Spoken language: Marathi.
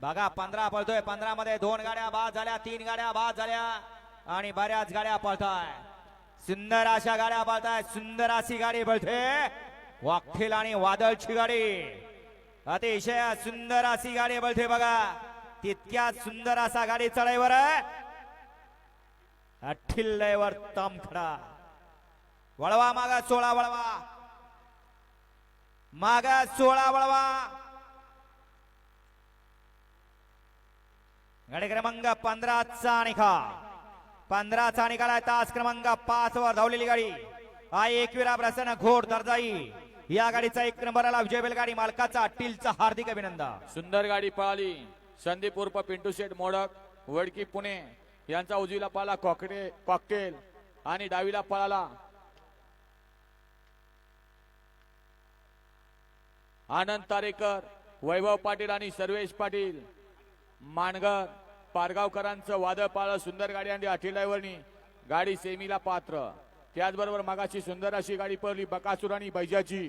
बघा पंधरा पळतोय. पंधरा मध्ये दोन गाड्या बाद झाल्या तीन गाड्या बाद झाल्या आणि बऱ्याच गाड्या पळताय. सुंदर अशा गाड्या पळताय. सुंदर अशी गाडी पळते. वाकठील आणि वादळची गाडी. अतिशय सुंदर अशी गाडी पळते बघा. तितक्या सुंदर असा गाडी चढाईवर अठ्ठिल्लयवर तमखडा वळवा मागा सोळा वळवा. मागा सोळा वळवा. गाडी क्रमांक पंधराचा निखा पंधराचा निकाल तास क्रमांक पाच वर धावलेली गाडी. हा एकविरा प्रसन्न घोड दर्जाई. या गाडीचा एक नंबरला विजय बैलगाडी मालकाचा अट्टीलचा हार्दिक अभिनंदन. सुंदर गाडी पळाली संदीप उर्फ पिंटू शेठ मोडक वडकी पुणे. यांचा उजवीला पळाला कॉकटे कॉकटेल आणि डावीला पळाला. आनंद तारेकर वैभव पाटील आणि सर्वेश पाटील. मानगर पारगावकरांचं वादळ पाळलं सुंदर गाडी आणि अठील ड्रायव्हरनी गाडी सेमीला पात्र. त्याचबरोबर मागाशी सुंदर अशी गाडी पडली बकासूर आणि बैजाची.